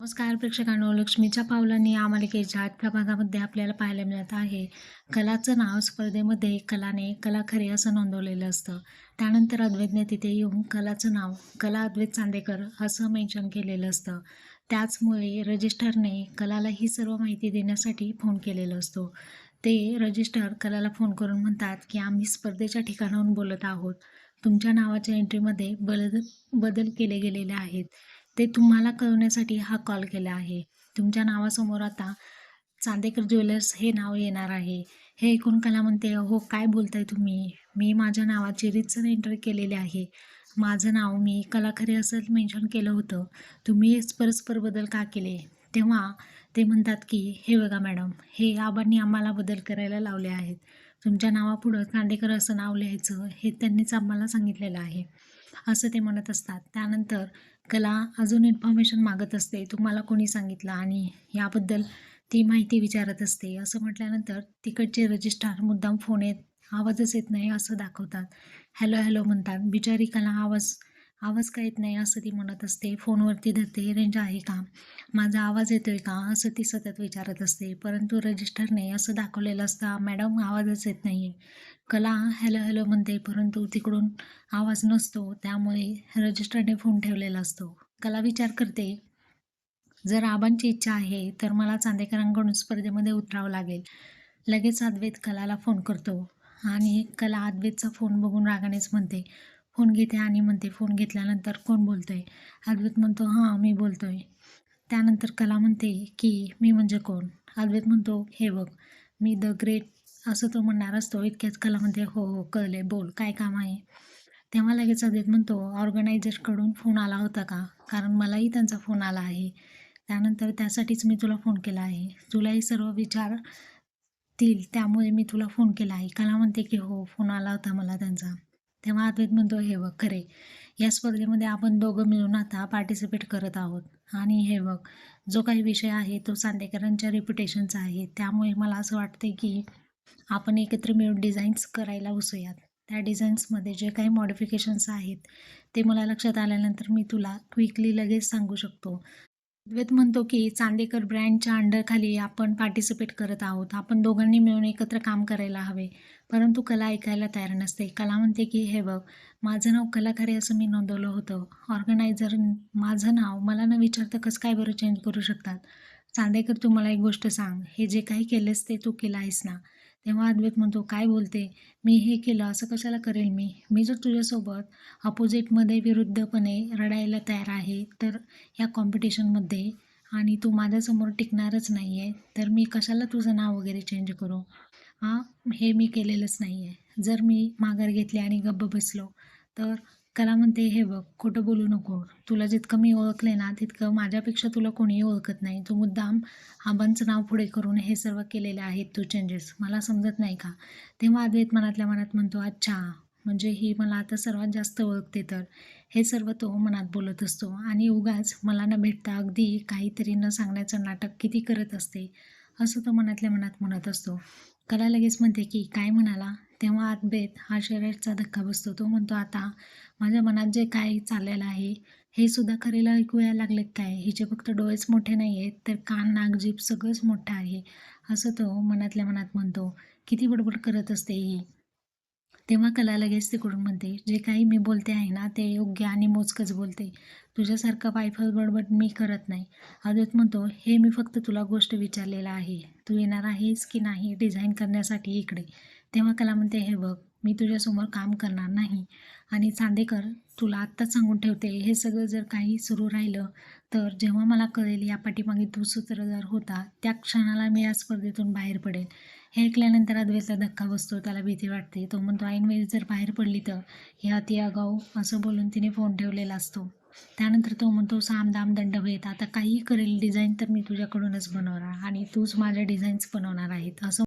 नमस्कार प्रेक्षकांनो लक्ष्मीच्या पावलांनी या मालिकेच्या आजच्या भागामध्ये आपल्याला पाहायला मिळत आहे. कलाचं नाव स्पर्धेमध्ये कलाने कला खरे असं नोंदवलेलं असतं. त्यानंतर अद्वैतने तिथे येऊन कलाचं नाव कला अद्वैत चांदेकर असं मेन्शन केलेलं असतं. त्याचमुळे रजिस्टरने कलाला ही सर्व माहिती देण्यासाठी फोन केलेला असतो. ते रजिस्टर कलाला फोन करून म्हणतात की आम्ही स्पर्धेच्या ठिकाणाहून बोलत आहोत. तुमच्या नावाच्या एंट्रीमध्ये बदल बदल केले गेलेले आहेत. ते तुम्हाला कळवण्यासाठी हा कॉल केला आहे. तुमच्या नावासमोर आता चांदेकर ज्वेलर्स हे नाव येणार आहे. हे ऐकून कला म्हणते हो काय बोलताय तुम्ही? मी माझ्या नावाची रितसर एंट्री केलेली आहे. माझं नाव मी कलाखरे असं मेन्शन केलं होतं. तुम्ही परस्पर बदल का केले? तेव्हा ते म्हणतात की हे बघा मॅडम हे आबांनी आम्हाला बदल करायला लावले आहेत. तुमच्या नावापुढं चांदेकर असं नाव लिहायचं हे त्यांनीच आम्हाला सांगितलेलं आहे. असं ते म्हणत असतात. त्यानंतर कला अजून इन्फॉर्मेशन मागत असते. तुम्हाला कोणी सांगितलं आणि याबद्दल ती माहिती विचारत असते. असं म्हटल्यानंतर तिकडचे रजिस्ट्रार मुद्दाम फोन येत आवाजच येत नाही असं दाखवतात. हॅलो हॅलो म्हणतात. बिचारी कला आवाज आवाज का येत नाही असं ती म्हणत असते. फोनवरती धरते रेंज आहे का? माझा आवाज येतो आहे का? असं ती सतत विचारत असते. परंतु रजिस्टरने असं दाखवलेलं असतं मॅडम आवाजच येत नाही आहे कला हॅलो हॅलो म्हणते. परंतु तिकडून आवाज नसतो. त्यामुळे रजिस्टरने फोन ठेवलेला असतो. कला विचार करते जर आबांची इच्छा आहे तर मला चांदेकरांकडून स्पर्धेमध्ये उतरावं लागेल. लगेच अद्वैत कलाला फोन करतो. आणि कला अद्वैतचा फोन बघून रागानेच म्हणते फोन घेते आणि म्हणते फोन घेतल्यानंतर कोण बोलतो आहे अद्वैत म्हणतो हां मी बोलतो आहे त्यानंतर कला म्हणते की मी म्हणजे कोण? अद्वैत म्हणतो हे बघ मी द ग्रेट असं तो म्हणणार असतो. इतक्याच कला म्हणते हो हो कळले बोल काय काम आहे? तेव्हा लगेच अद्वैत म्हणतो ऑर्गनायझरकडून फोन आला होता का? कारण मलाही त्यांचा फोन आला आहे. त्यानंतर त्यासाठीच मी तुला फोन केला आहे. तुलाही सर्व विचारतील त्यामुळे मी तुला फोन केला आहे. कला म्हणते की हो फोन आला होता मला त्यांचा. तेव्हा अद्वैत म्हणतो हे बघ खरे. या स्पर्धेमध्ये आपण दोघं मिळून आता पार्टिसिपेट करत आहोत. आणि हे बघ जो काही विषय आहे तो सांदेकरांच्या रेप्युटेशनचा आहे. त्यामुळे मला असं वाटते की आपण एकत्र मिळून डिझाईन्स करायला उसूयात त्या डिझाईन्समध्ये जे काही मॉडिफिकेशन्स आहेत ते मला लक्षात आल्यानंतर मी तुला क्विकली लगेच सांगू शकतो. अद्वैत म्हणतो की चांदेकर ब्रँडच्या अंडरखाली आपण पार्टिसिपेट करत आहोत. आपण दोघांनी मिळून एकत्र काम करायला हवे. परंतु कला ऐकायला तयार नसते. कला म्हणते की हे बघ माझं नाव कलाकारी असं मी नोंदवलं होतं. ऑर्गनायझर माझं नाव मला न विचारता कसं काय बरं चेंज करू शकतात? चांदेकर तू मला एक गोष्ट सांग. हे जे काही केलंस ते तू केलं आहेस ना? तेव्हा अद्वैत म्हणतो काय बोलते? मी हे केलं असं कशाला करेल मी? मी जर तुझ्यासोबत अपोजिटमध्ये विरुद्धपणे रडायला तयार आहे तर या कॉम्पिटिशनमध्ये आणि तू माझ्यासमोर टिकणारच नाही आहे तर मी कशाला तुझं नाव वगैरे चेंज करू? हां हे मी केलेलंच नाही आहे जर मी माघार घेतली आणि गप्प बसलो तर कला म्हणते हे बघ खोटं बोलू नको. तुला जितकं मी ओळखले ना तितकं माझ्यापेक्षा तुला कोणीही ओळखत नाही. तू मुद्दाम आबांचं नाव पुढे करून हे सर्व केलेले आहेत तू चेंजेस मला समजत नाही का? तेव्हा अद्वैत मनातल्या मनात म्हणतो अच्छा म्हणजे ही मला आता सर्वात जास्त ओळखते तर. हे सर्व तो मनात बोलत असतो. आणि उगाच मला न भेटता अगदी काहीतरी न सांगण्याचं नाटक किती करत असते असं तो मनातल्या मनात म्हणत असतो. कला लगेच म्हणते की काय म्हणाला? तेव्हा आतबेत हा शरीरचा धक्का बसतो. तो म्हणतो आता माझ्या मनात जे काय चाललेलं आहे हे सुद्धा खरेला ऐकूया लागलेत काय? हिचे फक्त डोळेच मोठे नाही आहेत तर कान नाक जीभ सगळंच मोठं आहे असं तो मनातल्या मनात म्हणतो. किती बडबड करत असते ही. तेव्हा कला लगेच तिकडून म्हणते जे काही मी बोलते आहे ना ते योग्य आणि मोजकंच बोलते. तुझ्यासारखं पायफल बडबड मी करत नाही. अद्वैत म्हणतो हे मी फक्त तुला गोष्ट विचारलेलं आहे. तू येणार आहेस की नाही डिझाईन करण्यासाठी इकडे? तेव्हा कला म्हणते हे बघ मी तुझ्यासमोर काम करणार नाही आणि चांदेकर तुला आत्ताच सांगून ठेवते हे सगळं जर काही सुरू राहिलं तर जेव्हा मला कळेल या पाठीमागे तू सूत्रधार होता त्या क्षणाला मी या स्पर्धेतून बाहेर पडेल. हे ऐकल्यानंतर अद्वैतला धक्का बसतो त्याला भीती वाटते. तो म्हणतो ऐनवेळी जर बाहेर पडली तर? हे अति आगाऊ असं बोलून तिने फोन ठेवलेला असतो. त्यानंतर तो म्हणतो साम दाम दंड भेद आता काही करेल डिझाईन तर मी तुझ्याकडूनच बनवणार आणि तूच माझ्या डिझाईन्स बनवणार आहेत असं